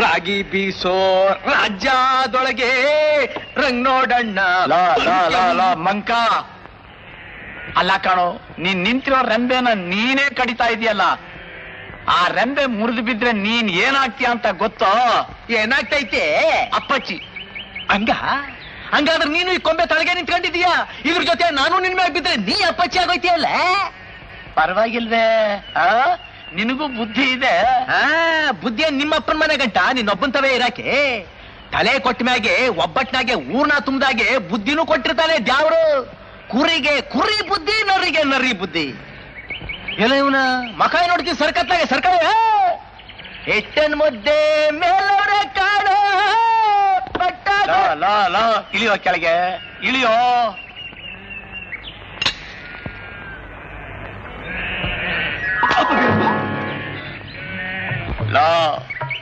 ರಾಗಿ ಬೀಸೋ ರಾಜ್ಯದೊಳಗೆ ರಂಗ್ ನೋಡಣ್ಣ. ಮಂಕ. ಅಲ್ಲ ಕಾಣೋ ನೀನ್ ನಿಂತಿರೋ ರೆಂಬೆನ ನೀನೇ ಕಡಿತಾ ಇದೆಯಲ್ಲ? ಆ ರೆಂಬೆ ಮುರಿದು ಬಿದ್ರೆ ನೀನ್ ಏನಾಗ್ತೀಯ ಅಂತ ಗೊತ್ತೋ? ಏನಾಗ್ತೈತೆ? ಅಪ್ಪಚ್ಚಿ ಹಂಗ? ಹಂಗಾದ್ರೆ ನೀನು ಈ ಕೊಂಬೆ ತಳಗೆ ನಿಂತ್ಕೊಂಡಿದೀಯ ಇದ್ರ ಜೊತೆ ನಾನು ನಿನ್ ಮ್ಯಾಗ ಬಿದ್ರೆ ನೀ ಅಪ್ಪಚ್ಚಿ ಆಗೋಯ್ತಿಯಲ್ಲ? ಪರವಾಗಿಲ್ವೇ. ಆ? ನಿನಗೂ ಬುದ್ಧಿ ಇದೆ? ಆ ಬುದ್ಧಿಯ ನಿಮ್ಮಪ್ಪನ ಮನೆ ಗಂಟ ನಿನ್ನೊಬ್ಬನ್ ತವೇ ಇರಾಕೆ. ತಲೆ ಕೊಟ್ಟ ಮ್ಯಾಗೆ ಒಬ್ಬಟ್ನಾಗೆ ಊರ್ನ ತುಂಬದಾಗೆ ಬುದ್ಧಿನೂ ಕೊಟ್ಟಿರ್ತಾನೆ ದ್ಯಾವರು. ಕುರಿಗೆ ಕುರಿ ಬುದ್ಧಿ ನರಿಗೆ ನರಿ ಬುದ್ಧಿ. ಎಲ್ಲ ಇವನ ಮಕ ನೋಡ್ತೀನಿ ಸರ್ಕತ್ನಾಗೆ ಸರ್ಕಾರ ಎಟ್ಟನ್ ಮುದ್ದೆ ಮೇಲವ್ರೆ ಕಾಡ ಲಾ ಲಾ ಇಳಿಯೋ ಕೆಳಗೆ ಇಳಿಯೋ. 老